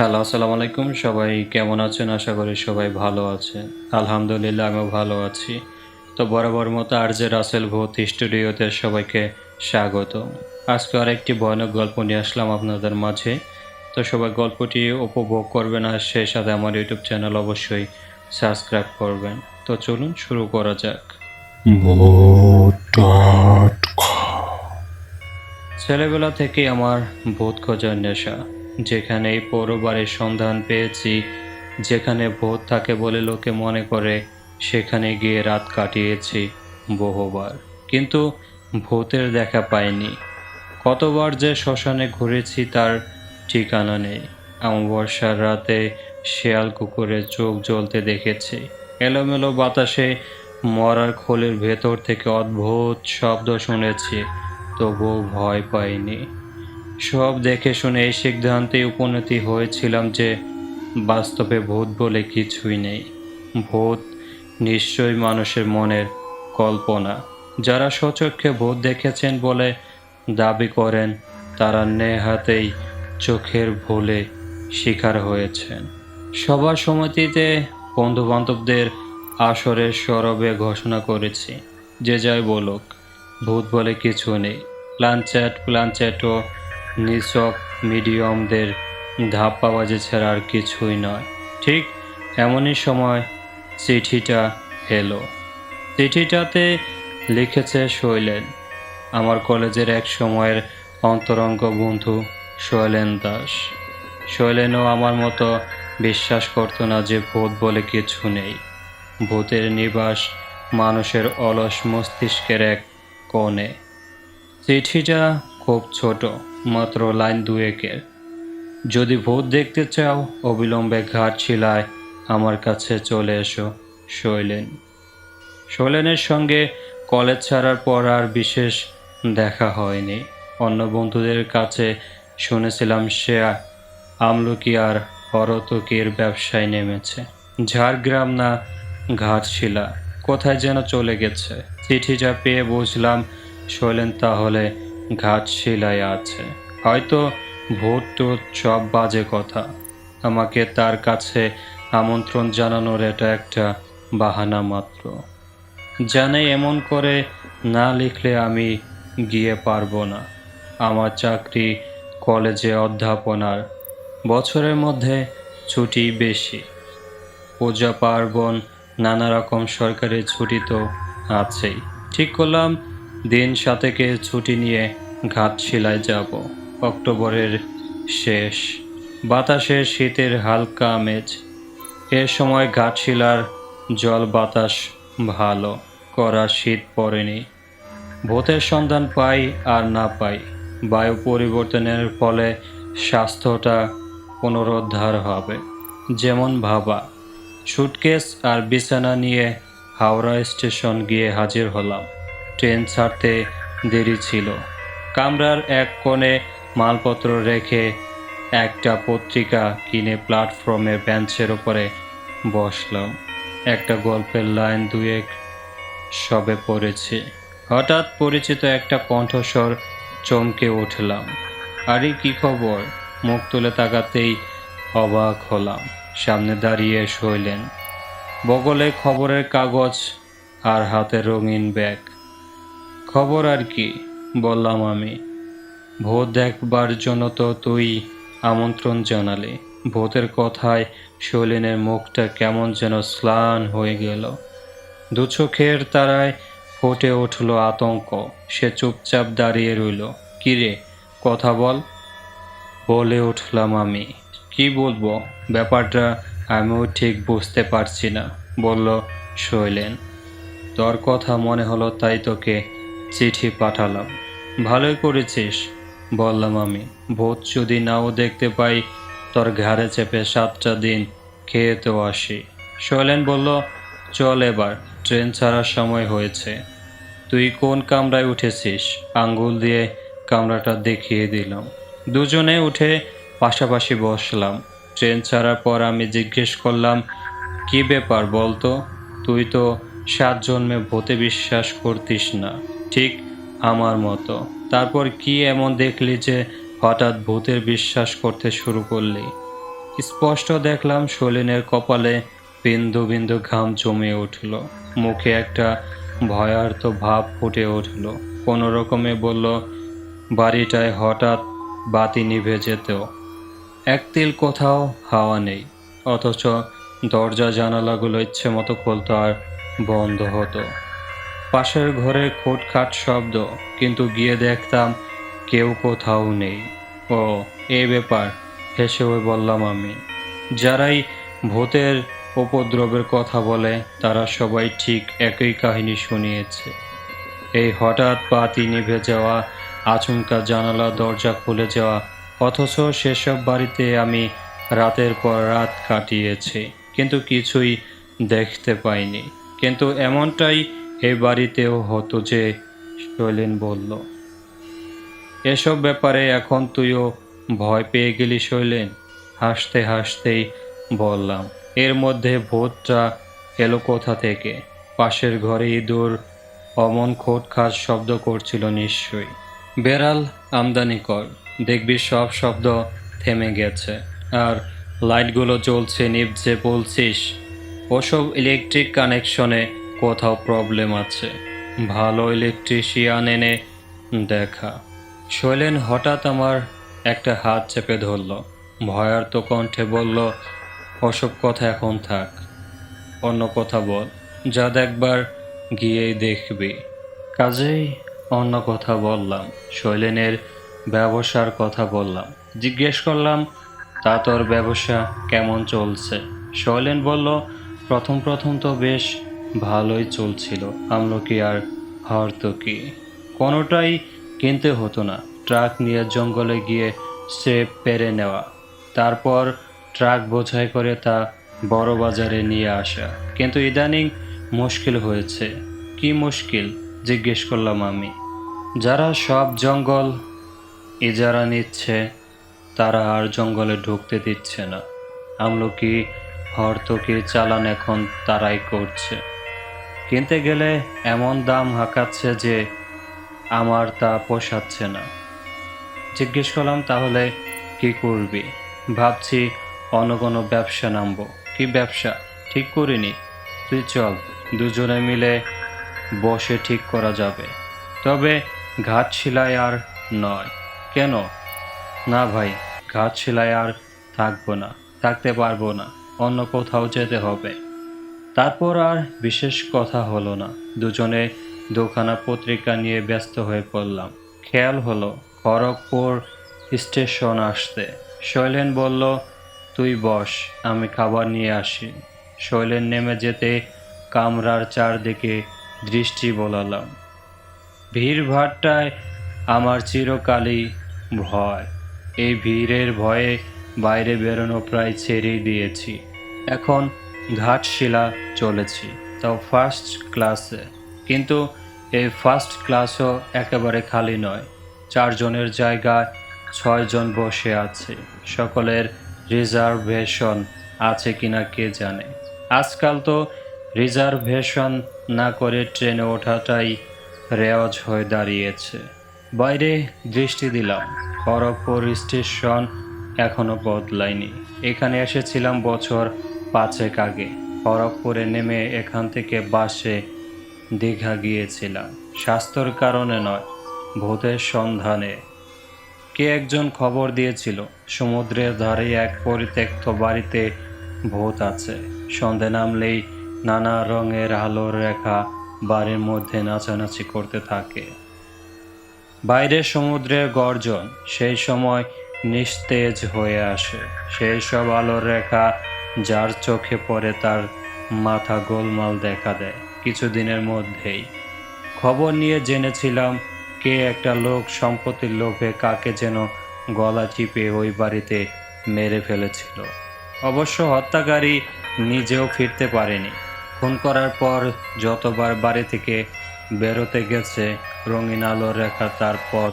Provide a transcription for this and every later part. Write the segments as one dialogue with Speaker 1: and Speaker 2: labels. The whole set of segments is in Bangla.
Speaker 1: হ্যালো আসসালামু আলাইকুম। সবাই কেমন আছেন? আশা করি সবাই ভালো আছে। আলহামদুলিল্লাহ আমিও ভালো আছি। তো বরাবর মতো আর যে রাসেল ভূত স্টুডিওতে সবাইকে স্বাগত আজকে আরেকটি ভয়ানক গল্প নিয়ে আসলাম আপনাদের মাঝে। তো সবাই গল্পটি উপভোগ করবেন আর সেই সাথে আমার ইউটিউব চ্যানেল অবশ্যই সাবস্ক্রাইব করবেন। তো চলুন শুরু করা যাক। ছেলেবেলা থেকে আমার ভূত খোঁজার নেশা। যেখানে এই পৌরবাড়ির সন্ধান পেয়েছি, যেখানে ভূত থাকে বলে লোকে মনে করে, সেখানে গিয়ে রাত কাটিয়েছি বহুবার। কিন্তু ভূতের দেখা পাইনি। কতবার যে শ্মশানে ঘুরেছি তার ঠিকানা নেই। অমাবস্যার রাতে শেয়াল কুকুরের চোখ জ্বলতে দেখেছি। এলোমেলো বাতাসে মরার খোলের ভেতর থেকে অদ্ভুত শব্দ শুনেছি, তবুও ভয় পাইনি। সব দেখে শুনে এই সিদ্ধান্তে উপনীতি হয়েছিলাম যে বাস্তবে ভূত বলে কিছুই নেই। ভূত নিশ্চয়ই মানুষের মনের কল্পনা। যারা সচক্ষে ভূত দেখেছেন বলে দাবি করেন, তারা নেহাতেই চোখের ভুলে শিকার হয়েছেন। সবার সমিতিতে বন্ধু বান্ধবদের আসরের সরবে ঘোষণা করেছি। যে যাই বলুক, ভূত বলে কিছু নেই। প্লানচ্যাট প্লানচ্যাট ও নিচক মিডিয়ামদের ধাপ্পাবাজি ছাড়া আর কিছুই নয়। ঠিক এমনই সময় চিঠিটা এলো। চিঠিটাতে লিখেছে শৈলেন, আমার কলেজের এক সময়ের অন্তরঙ্গ বন্ধু শৈলেন দাস। শৈলেনও আমার মতো বিশ্বাস করতো না যে ভূত বলে কিছু নেই। ভূতের নিবাস মানুষের অলস মস্তিষ্কের এক কোণে। চিঠিটা খুব ছোট মাত্র লাইন দুয়েকের। যদি ভূত দেখতে চাও, অবিলম্বে ঘাট ছিলায় আমার কাছে চলে এসো, শৈলেন। শৈলেনের সঙ্গে কলেজ ছাড়ার পর আর বিশেষ দেখা হয়নি। অন্য বন্ধুদের কাছে শুনেছিলাম সে আমলকি আর হরতকির ব্যবসায় নেমেছে। ঝাড়গ্রাম না ঘাটশিলা কোথায় যেন চলে গেছে। চিঠি যা পেয়ে বুঝলাম, শৈলেন, তাহলে ঘাটশিলায় আছে। হয়তো ভোট টোট সব বাজে কথা। আমাকে তার কাছে আমন্ত্রণ জানানোর এটা একটা বাহানা মাত্র। জানে এমন করে না লিখলে আমি গিয়ে পারব না। আমার চাকরি কলেজে অধ্যাপনার। বছরের মধ্যে ছুটি বেশি। পূজা পার্বণ নানা রকম সরকারি ছুটি তো আছেই। ঠিক করলাম দিন সাতেকে ছুটি নিয়ে ঘাটশিলায় যাব। অক্টোবরের শেষ। বাতাসে শীতের হালকা আমেজ এ সময় ঘাটশিলার জল বাতাস ভালো করা শীত পড়েনি। ভূতের সন্ধান পাই আর না পাই। বায়ু পরিবর্তনের ফলে স্বাস্থ্যটা পুনরুদ্ধার হবে, যেমন ভাবা। সুটকেস আর বিছানা নিয়ে হাওড়া স্টেশন গিয়ে হাজির হলাম। ট্রেন ছাড়তে দেরি ছিল। কামরার এক কোণে মালপত্র রেখে একটা পত্রিকা কিনে প্ল্যাটফর্মের বেঞ্চের ওপরে বসলাম। একটা গল্পের লাইন দুয়েক সবে পড়েছি। হঠাৎ পরিচিত একটা কণ্ঠস্বর চমকে উঠলাম। আরে, কি খবর? মুখ তুলে তাকাতেই অবাক হলাম। সামনে দাঁড়িয়ে শৈলেন। বগলে খবরের কাগজ আর হাতে রঙিন ব্যাগ। খবর আর কি, বললাম আমি। ভোট দেখবার জন্য তো তুই আমন্ত্রণ জানালে। ভূতের কথায় শৈলেনের মুখটা কেমন যেন স্লান হয়ে গেল। দু চোখের তারায় ফুটে উঠল আতঙ্ক। সে চুপচাপ দাঁড়িয়ে রইল। কিরে কথা বল। বলে উঠলাম আমি। কি বলব? ব্যাপারটা আমিও ঠিক বুঝতে পারছি না, বলল শৈলেন। তোর কথা মনে হলো তাই তোকে চিঠি পাঠালাম। ভালোই করেছিস, বললাম আমি। ভূত যদি নাও দেখতে পাই, তোর ঘাড়ে চেপে সাতটা দিন খেয়ে তো আসি। শৈলেন বলল, চল এবার, ট্রেন ছাড়ার সময় হয়েছে। তুই কোন কামরায় উঠেছিস? আঙ্গুল দিয়ে কামরাটা দেখিয়ে দিলাম। দুজনে উঠে পাশাপাশি বসলাম। ট্রেন ছাড়ার পর আমি জিজ্ঞেস করলাম, কি ব্যাপার বলতো? তুই তো সাত জন্মে ভূতে বিশ্বাস করতিস না। ঠিক আমার মতো। তারপর কি এমন দেখলি যে হঠাৎ ভূতের বিশ্বাস করতে শুরু করলি? স্পষ্ট দেখলাম সলিনের কপালে বিন্দু বিন্দু ঘাম জমে উঠল। মুখে একটা ভয়ার্থ ভাব ফুটে উঠল। কোনো রকমে বলল, বাড়িটায় হঠাৎ বাতি নিভে যেত এক তিল কোথাও হাওয়া নেই। অথচ দরজা জানালাগুলো ইচ্ছে মতো খুলতো আর বন্ধ হতো। পাশের ঘরে খুটখাট শব্দ, কিন্তু গিয়ে দেখতাম কেউ কোথাও নেই। ও এই ব্যাপার, হেসে বললাম আমি। যারাই ভূতের উপদ্রবের কথা বলে, তারা সবাই ঠিক একই কাহিনী শুনিয়েছে। এই হঠাৎ বাতি নিভে যাওয়া, আচমকা জানালা, দরজা খুলে যাওয়া, অথচ সেসব বাড়িতে আমি রাতের পর রাত কাটিয়েছি, কিন্তু কিছুই দেখতে পাইনি। কিন্তু এমনটাই এই বাড়িতেও হতো যে, শৈলেন বলল। এসব ব্যাপারে এখন তুইও ভয় পেয়ে গেলি শৈলেন, হাসতে হাসতেই বললাম। এর মধ্যে ভোটটা এলো কোথা থেকে? পাশের ঘরে ইঁদুর, অমন খোটখাট শব্দ করছিল নিশ্চয়ই। বেড়াল আমদানি কর, দেখবি সব শব্দ থেমে গেছে। আর লাইটগুলো জ্বলছে, নিভছে, বলছিস, ওসব ইলেকট্রিক কানেকশনে কোথাও প্রবলেম আছে। ভালো ইলেকট্রিশিয়ান এনে দেখা। শৈলেন হঠাৎ আমার একটা হাত চেপে ধরল। ভয়ার্ত কণ্ঠে বলল ওসব কথা এখন থাক, অন্য কথা বল, যা দেখবার গিয়েই দেখবি। কাজেই অন্য কথা বললাম। শৈলেনের ব্যবসার কথা বললাম। জিজ্ঞেস করলাম, তা তোর ব্যবসা কেমন চলছে? শৈলেন বলল, প্রথম প্রথম তো বেশ ভালোই চলছিল। আমলকি আর হরতকি। কোনোটাই কিনতে হতো না। ট্রাক নিয়ে জঙ্গলে গিয়ে স্রেপ পেরে নেওয়া। তারপর ট্রাক বোঝাই করে তা বড় বাজারে নিয়ে আসা। কিন্তু ইদানিং মুশকিল হয়েছে। কি মুশকিল? জিজ্ঞেস করলাম আমি। যারা সব জঙ্গল ইজারা নিচ্ছে, তারা আর জঙ্গলে ঢুকতে দিচ্ছে না। আমলকি হরতকির চালান এখন তারাই করছে। কিনতে গেলে এমন দাম হাঁকাচ্ছে যে আমার তা পোষাচ্ছে না। জিজ্ঞেস করলাম, তাহলে কি করবি? ভাবছি অন্য কোনো ব্যবসা নামবো। কি ব্যবসা? ঠিক করিনি। তুই চল, দুজনে মিলে বসে ঠিক করা যাবে। তবে ঘাট সেলাই আর নয়। কেন? না ভাই, ঘাট সেলাই আর থাকব না, থাকতে পারব না, অন্য কোথাও যেতে হবে। তারপর আর বিশেষ কথা হলো না। দুজনে দুখানা পত্রিকা নিয়ে ব্যস্ত হয়ে পড়লাম। খেয়াল হলো খড়গপুর স্টেশন আসতে। শৈলেন বলল, তুই বস, আমি খাবার নিয়ে আসি। শৈলেন নেমে যেতে কামরার চারদিকে দৃষ্টি বোলালাম। ভিড়ভাট্টায় আমার চিরকালই ভয়। এই ভিড়ের ভয়ে বাইরে বেরোনো প্রায় ছেড়েই দিয়েছি। এখন ঘাটশিলা চলেছি, তাও ফার্স্ট ক্লাসে কিন্তু এই ফার্স্ট ক্লাসও একেবারে খালি নয়, চারজনের জায়গায় ছয়জন বসে আছে, সকলের রিজার্ভেশন আছে কিনা কে জানে। আজকাল তো রিজার্ভেশন না করে ট্রেনে ওঠাটাই রেওয়াজ হয়ে দাঁড়িয়েছে। বাইরে দৃষ্টি দিলাম, খড়গপুর স্টেশন এখনও বদলায়নি। এখানে এসেছিলাম বছর পাঁচেক আগে খড়গপুরে নেমে এখান থেকে বাসে দীঘা গিয়েছিলাম। স্বাস্থ্যর কারণে নয়, ভূতের সন্ধানে। কে একজন খবর দিয়েছিল, সমুদ্রের ধারে এক পরিত্যক্ত বাড়িতে ভূত আছে। সন্ধে নামলেই নানা রঙের আলোর রেখা বাড়ির মধ্যে নাচানাচি করতে থাকে। বাইরে সমুদ্রের গর্জন সেই সময় নিস্তেজ হয়ে আসে। সেই সব আলোর রেখা যার চোখে পড়ে তার মাথা গোলমাল দেখা দেয় কিছুদিনের মধ্যেই। খবর নিয়ে জেনেছিলাম কে একটা লোক সম্পত্তির লোভে কাকে যেন গলা চিপে ওই বাড়িতে মেরে ফেলেছিল। অবশ্য হত্যাকারী নিজেও ফিরতে পারেনি। খুন করার পর যতবার বাড়ি থেকে বেরোতে গেছে, রঙিন আলোর রেখা তার পথ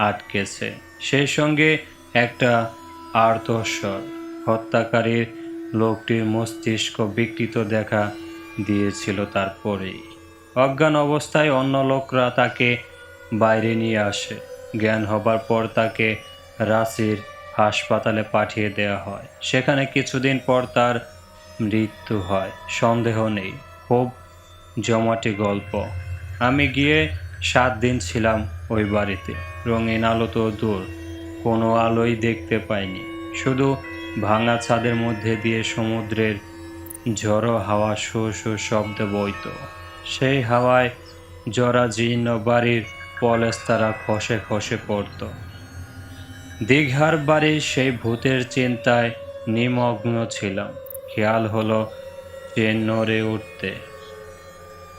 Speaker 1: আটকেছে। সেই সঙ্গে একটা আর্তস্বর, হত্যাকারীর লোকটির মস্তিষ্ক বিকৃত দেখা দিয়েছিল তারপরেই। অজ্ঞান অবস্থায় অন্য লোকরা তাকে বাইরে নিয়ে আসে। জ্ঞান হবার পর তাকে রাশির হাসপাতালে পাঠিয়ে দেওয়া হয়। সেখানে কিছুদিন পর তার মৃত্যু হয়। সন্দেহ নেই। খুব জমাটি গল্প। আমি গিয়ে সাত দিন ছিলাম ওই বাড়িতে। রঙিন আলো তো দূর। কোনো আলোই দেখতে পাইনি। শুধু ভাঙা ছাদের মধ্যে দিয়ে সমুদ্রের ঝড়ো হাওয়া শো শো শব্দ বইত। সেই হাওয়ায় জরাজীর্ণ বাড়ির পলেস্তারা খসে খসে পড়ত। দীঘার বাড়ির সেই ভূতের চিন্তায় নিমগ্ন ছিলাম। খেয়াল হলো ট্রেন নড়ে উঠতে।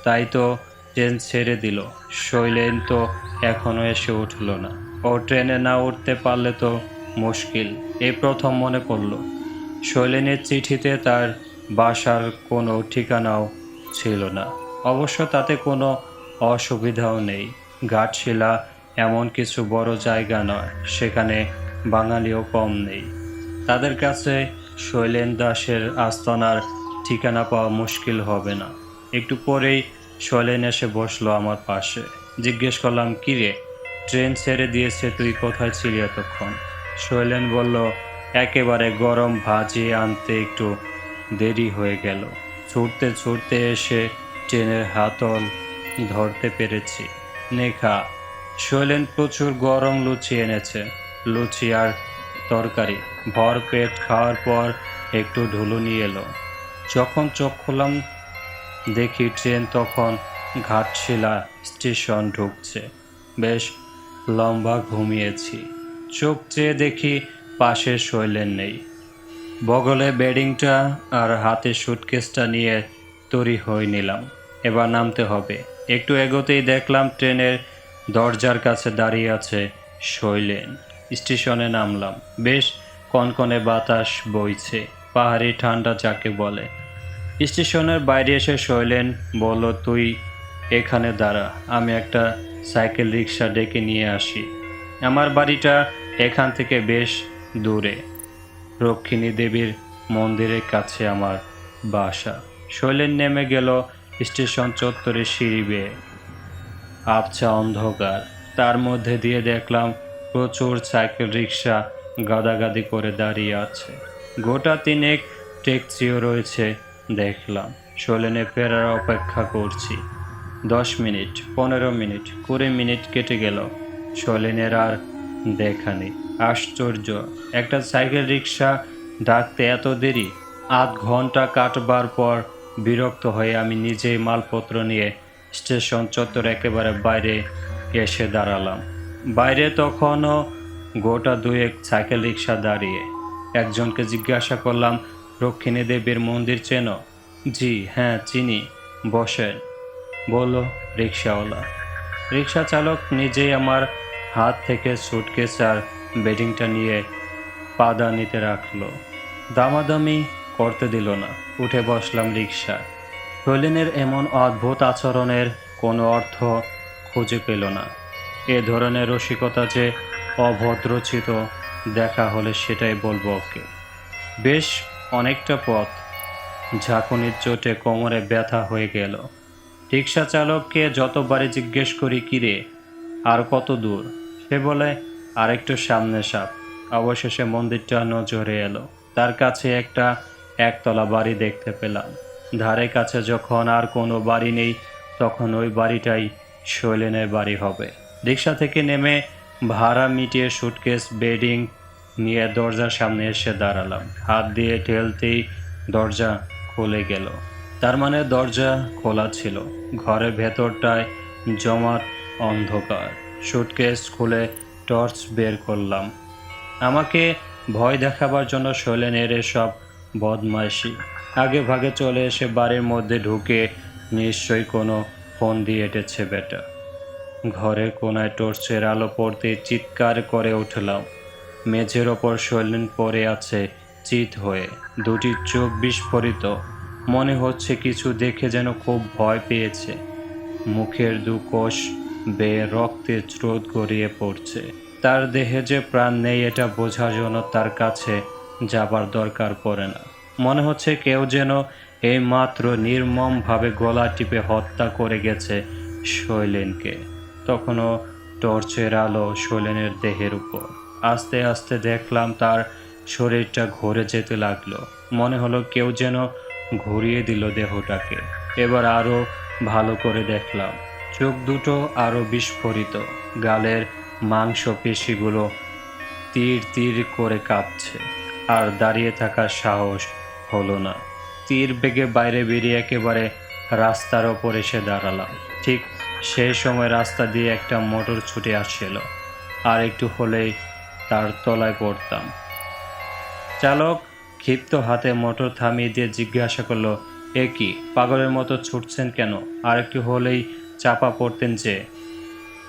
Speaker 1: তাই তো ট্রেন ছেড়ে দিল। শৈলেন তো এখনও এসে উঠল না। ও ট্রেনে না উঠতে পারলে তো মুশকিল এই প্রথম মনে পড়ল। শৈলেনের চিঠিতে তার বাসার কোনো ঠিকানাও ছিল না। অবশ্য তাতে কোনো অসুবিধাও নেই। ঘাটশিলা এমন কিছু বড় জায়গা নয়, সেখানে বাঙালিও কম নেই। তাদের কাছে শৈলেন দাসের আস্তানার ঠিকানা পাওয়া মুশকিল হবে না। একটু পরেই শৈলেন এসে বসল আমার পাশে। জিজ্ঞেস করলাম কি রে ট্রেন ছেড়ে দিয়েছে, তুই কোথায় ছিলি এতক্ষণ? শৈলেন বলল, একেবারে গরম ভাজি আনতে একটু দেরি হয়ে গেল। ছুটতে ছুটতে এসে ট্রেনের হাতল ধরতে পেরেছি। নেখা শৈলেন প্রচুর গরম লুচি এনেছে। লুচি আর তরকারি, ভর পেট খাওয়ার পর একটু ঢুলুনি এলো। যখন চোখ খুললাম, দেখি ট্রেন তখন ঘাটশিলা স্টেশন ঢুকছে। বেশ লম্বা ঘুমিয়েছি। চোখ চেয়ে দেখি পাশে শৈলেন নেই। বগলে বেডিংটা আর হাতে সুটকেসটা নিয়ে তৈরি হয়ে নিলাম। এবার নামতে হবে। একটু এগোতেই দেখলাম ট্রেনের দরজার কাছে দাঁড়িয়ে আছে শৈলেন। স্টেশনে নামলাম। বেশ কনকনে বাতাস বইছে। পাহাড়ি ঠান্ডা যাকে বলে। স্টেশনের বাইরে এসে শৈলেন বলল, তুই এখানে দাঁড়া। আমি একটা সাইকেল রিক্সা ডেকে নিয়ে আসি। আমার বাড়িটা এখান থেকে বেশ দূরে। রক্ষিণী দেবীর মন্দিরের কাছে আমার বাসা। শৈলেন নেমে গেল স্টেশন চত্বরে সিঁড়ি বেয়ে। আবছা অন্ধকার। তার মধ্যে দিয়ে দেখলাম প্রচুর সাইকেল রিক্সা গাদাগাদি করে দাঁড়িয়ে আছে। গোটা তিনেক ট্যাক্সিও রয়েছে দেখলাম। শৈলেনে ফেরার অপেক্ষা করছি। দশ মিনিট, পনেরো মিনিট, কুড়ি মিনিট কেটে গেল। শৈলেনের আর দেখা নেই আশ্চর্য, একটা সাইকেল রিক্সা ডাকতে এত দেরি, আধ ঘণ্টা কাটবার পর বিরক্ত হয়ে আমি নিজেই মালপত্র নিয়ে স্টেশন চত্বর একেবারে বাইরে এসে দাঁড়ালাম। বাইরে তখনও গোটা দুয়েক সাইকেল রিক্সা দাঁড়িয়ে। একজনকে জিজ্ঞাসা করলাম, রক্ষিণী দেবীর মন্দির চেন? জি হ্যাঁ চিনি। বসেন। বলল রিক্সাওয়ালা রিক্সা চালক নিজেই আমার হাত থেকে সুটকেস আর বেডিংটা নিয়ে পাদা নিতে রাখল। দামাদামি করতে দিল না। উঠে বসলাম রিক্সা রলিনের এমন অদ্ভুত আচরণের কোনো অর্থ খুঁজে পেল না। এ ধরনের রসিকতা যে অভদ্রচিত দেখা হলে সেটাই বলব ওকে। বেশ অনেকটা পথ। ঝাঁকুনির চোটে কোমরে ব্যথা হয়ে গেল। রিক্সা চালককে যতবারই জিজ্ঞেস করি, কিরে, আর কত দূর? সে বলে, আরেকটু সামনে সাপ। অবশেষে মন্দিরটা নজরে এলো। তার কাছে একটা একতলা বাড়ি দেখতে পেলাম। ধারে কাছে যখন আর কোনো বাড়ি নেই, তখন ওই বাড়িটাই শৈলেনের বাড়ি হবে। রিক্সা থেকে নেমে ভাড়া মিটিয়ে সুটকেস বেডিং নিয়ে দরজার সামনে এসে দাঁড়ালাম। হাত দিয়ে ঠেলতেই দরজা খুলে গেল। তার মানে দরজা খোলা ছিল। ঘরের ভেতরটায় জমাট অন্ধকার। সুটকেস খুলে টর্চ বের করলাম। আমাকে ভয় দেখাবার জন্য শৈলেনের সব বদমাইশি। আগে ভাগে চলে এসে বাড়ির মধ্যে ঢুকে নিশ্চয়ই কোনো ফোন দিয়ে এটেছে বেটা। ঘরের কোনায় টর্চের আলো পড়তে চিৎকার করে উঠলাম। মেঝের ওপর শৈলেন পড়ে আছে চিত হয়ে। দুটি চোখ বিস্ফোরিত। মনে হচ্ছে কিছু দেখে যেন খুব ভয় পেয়েছে। মুখের দু কোষ বেয়ে রক্তের স্রোত গড়িয়ে পড়ছে। তার দেহে যে প্রাণ নেই, এটা বোঝার জন্য তার কাছে যাবার দরকার পড়ে না। মনে হচ্ছে কেউ যেন এই মাত্র নির্মমভাবে গলা টিপে হত্যা করে গেছে শৈলেনকে। তখনও টর্চের আলো শৈলেনের দেহের উপর। আস্তে আস্তে দেখলাম তার শরীরটা ঘুরে যেতে লাগল। মনে হলো কেউ যেন ঘুরিয়ে দিল দেহটাকে। এবার আরও ভালো করে দেখলাম। চোখ দুটো আরও বিস্ফোরিত। গালের মাংস পেশিগুলো তীর তীর করে কাঁপছে, আর দাঁড়িয়ে থাকার সাহস হলো না। তীর বেগে বাইরে বেরিয়ে একেবারে রাস্তার ওপর এসে দাঁড়ালাম। ঠিক সেই সময় রাস্তা দিয়ে একটা মোটর ছুটে আসছিল, আর একটু হলেই তার তলায় পড়তাম। চালক ক্ষিপ্ত হাতে মোটর থামিয়ে দিয়ে জিজ্ঞাসা করল, এ কি, পাগলের মতো ছুটছেন কেন? আর একটু হলেই চাপা পড়তেন যে।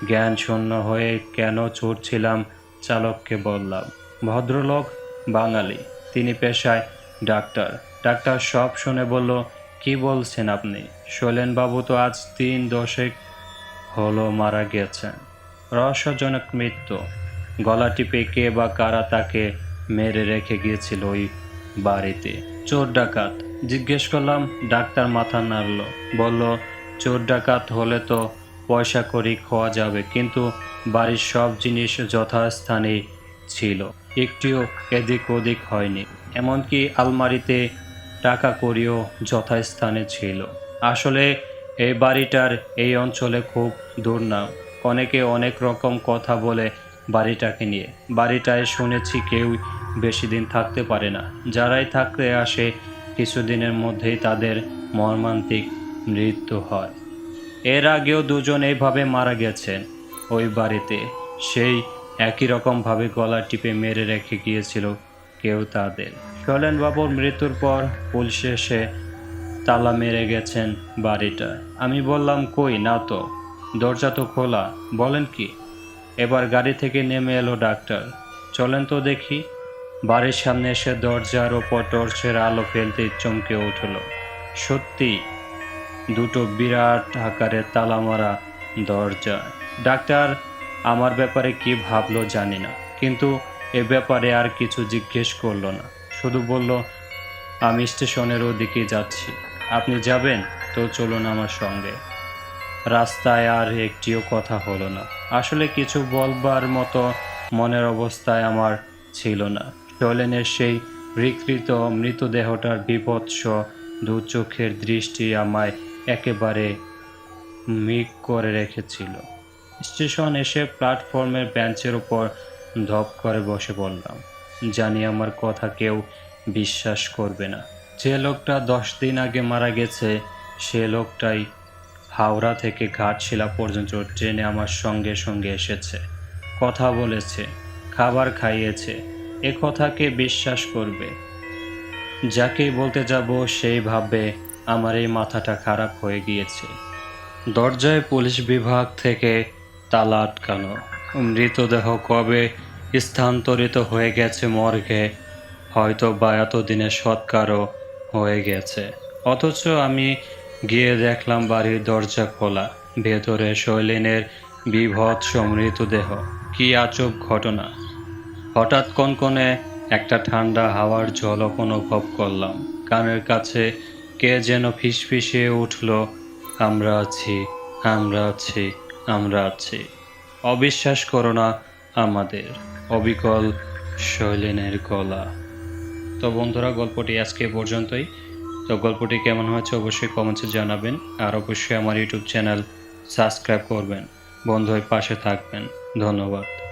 Speaker 1: জ্ঞান শূন্য হয়ে কেন ছুটছিলাম চালককে বললাম, ভদ্রলোক বাঙালি, তিনি পেশায় ডাক্তার। ডাক্তার সব শুনে বলল, কি বলছেন আপনি? শৈলেনবাবু তো আজ তিন দশেক হলো মারা গেছেন। রহস্যজনক মৃত্যু। গলা টিপে কে বা কারা তাকে মেরে রেখে গিয়েছিল ওই বাড়িতে। চোর ডাকাত। জিজ্ঞেস করলাম, ডাক্তার মাথা নাড়ল। বলল চোর ডাকাত হলে তো পয়সা করি খাওয়া যাবে, কিন্তু বাড়ির সব জিনিস যথাস্থানে ছিল। একটিও এদিক ওদিক হয়নি, এমনকি আলমারিতে টাকা করিও যথাস্থানে ছিল। আসলে এই বাড়িটার এই অঞ্চলে খুব দুর্নাম অনেকে অনেক রকম কথা বলে বাড়িটাকে নিয়ে। বাড়িটায় শুনেছি কেউ বেশি দিন থাকতে পারে না। যারাই থাকতে আসে, কিছুদিনের মধ্যেই তাদের মর্মান্তিক মৃত্যু হয়। এর আগেও দুজন এইভাবে মারা গেছেন ওই বাড়িতে সেই একই রকমভাবে গলা টিপে মেরে রেখে গিয়েছিল কেউ তাদের। শৈলেনবাবুর মৃত্যুর পর পুলিশ এসে তালা মেরে গেছেন বাড়িটা। আমি বললাম, কই, না তো, দরজা তো খোলা, বলেন কি? এবার গাড়ি থেকে নেমে এলো ডাক্তার। চলেন তো দেখি। বাড়ির সামনে এসে দরজার ওপর টর্চের আলো ফেলতে চমকে উঠল। সত্যি দুটো বিরাট আকারের তালা মারা দরজা। ডাক্তার, আমার ব্যাপারে কি ভাবলো জানি না, কিন্তু এ ব্যাপারে আর কিছু জিজ্ঞেস করল না। শুধু বলল, আমি স্টেশনের ওদিকে যাচ্ছি। আপনি যাবেন? তো চলুন আমার সঙ্গে। রাস্তায় আর একটিও কথা হলো না। আসলে কিছু বলবার মতো মনের অবস্থায় আমার ছিল না। শৈলেনের সেই বিকৃত মৃতদেহটার বিপৎস দু চোখের দৃষ্টি আমায় একেবারে মিক করে রেখেছিল। স্টেশন এসে প্ল্যাটফর্মের বেঞ্চের উপর ধপ করে বসে পড়লাম। জানি আমার কথা কেউ বিশ্বাস করবে না। যে লোকটা দশ দিন আগে মারা গেছে, সে লোকটাই হাওড়া থেকে ঘাটশিলা পর্যন্ত ট্রেনে আমার সঙ্গে সঙ্গে এসেছে। কথা বলেছে, খাবার খাইয়েছে, এ কথাকে বিশ্বাস করবে? যাকেই বলতে যাব, সেই ভাববে আমার এই মাথাটা খারাপ হয়ে গিয়েছে। দরজায় পুলিশ বিভাগ থেকে তালা আটকানো। মৃতদেহ কবে স্থানান্তরিত হয়ে গেছে মর্গে, হয়তো বা এতদিনের সৎকারও হয়ে গেছে। অথচ আমি গিয়ে দেখলাম বাড়ির দরজা খোলা, ভেতরে শৈলিনের বিভৎস মৃতদেহ। কি আচব ঘটনা। হঠাৎ কনকনে একটা ঠান্ডা হাওয়ার ঝলক অনুভব করলাম। কানের কাছে কে যেন ফিসফিসিয়ে উঠল, আমরা আছি আমরা আছি আমরা আছি। অবিশ্বাস করো না আমাদের, অবিকল শৈলেনের গলা। তো বন্ধুরা, গল্পটি আজকে পর্যন্তই। তো গল্পটি কেমন হয়েছে অবশ্যই কমেন্টসে জানাবেন, আর অবশ্যই আমার ইউটিউব চ্যানেল সাবস্ক্রাইব করবেন। বন্ধু হয়ে পাশে থাকবেন। ধন্যবাদ।